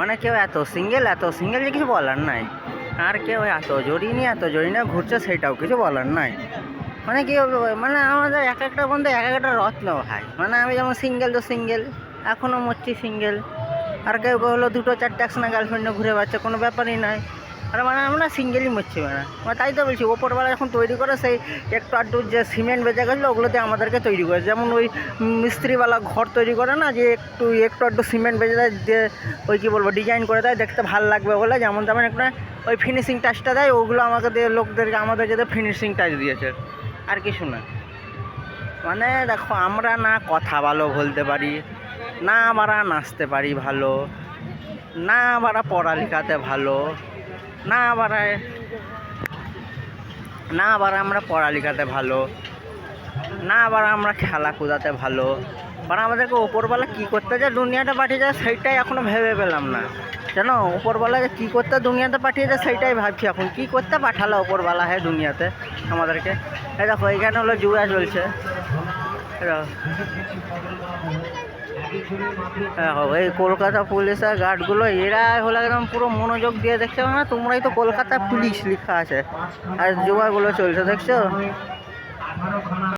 মানে কেউ এত সিঙ্গেল এত সিঙ্গেল যে কিছু বলার নাই। আর কেউ এত জড়ি নিয়ে, এত জড়ি নিয়ে ঘুরছে সেটাও কিছু বলার নাই। মানে কেউ মানে আমাদের এক একটা বন্ধু এক একটা রত্ন ভাই। মানে আমি যেমন সিঙ্গেল তো সিঙ্গেল এখনও মরছি সিঙ্গেল আর কেউ হলো দুটো, চারটে একসঙ্গে গার্লফ্রেন্ডে ঘুরে বেড়াচ্ছে, কোনো ব্যাপারই নাই। আর মানে আমরা সিঙ্গেলই মরছি মানে। মানে তাই তো বলছি ওপরবেলা যখন তৈরি করে সেই একটু আধটু যে সিমেন্ট বেজে গেছিল, ওগুলোতে আমাদেরকে তৈরি করে। যেমন ওই মিস্ত্রিওয়ালা ঘর তৈরি করে না, যে একটু একটু আধটু সিমেন্ট বেজে দেয় দিয়ে ওই কী বলব ডিজাইন করে দেয়, দেখতে ভালো লাগবে বলে। যেমন তেমন একটা ওই ফিনিশিং টাচটা দেয়, ওগুলো আমাকে দিয়ে লোকদেরকে, আমাদের যাতে ফিনিশিং টাচ দিয়েছে। আর কিছু না। মানে দেখো, আমরা না কথা ভালো বলতে পারি, না আমরা নাচতে পারি ভালো, না আমরা পড়ালেখাতে ভালো না আবার না আবার আমরা পড়ালেখাতে ভালো। না আবার আমরা খেলা কুদাতে ভালো। আবার আমাদেরকে ওপরবেলা কী করতে যায় দুনিয়াটা পাঠিয়ে যায় সেইটাই এখনও ভেবে পেলাম না। জানো ওপরবেলা যে কী করতে দুনিয়াতে পাঠিয়ে যায় সেইটাই ভাবছি এখন। কী করতে পাঠালো ওপরবেলা হ্যাঁ দুনিয়াতে আমাদেরকে? এই দেখো এইখানে হলো জুয়া চলছে। এই কলকাতা পুলিশের গার্ডগুলো এরা হলো একদম পুরো মনোযোগ দিয়ে দেখছ না তোমরাই তো কলকাতা পুলিশ লেখা আছে। আর জুয়াগুলো চলছে, দেখছ?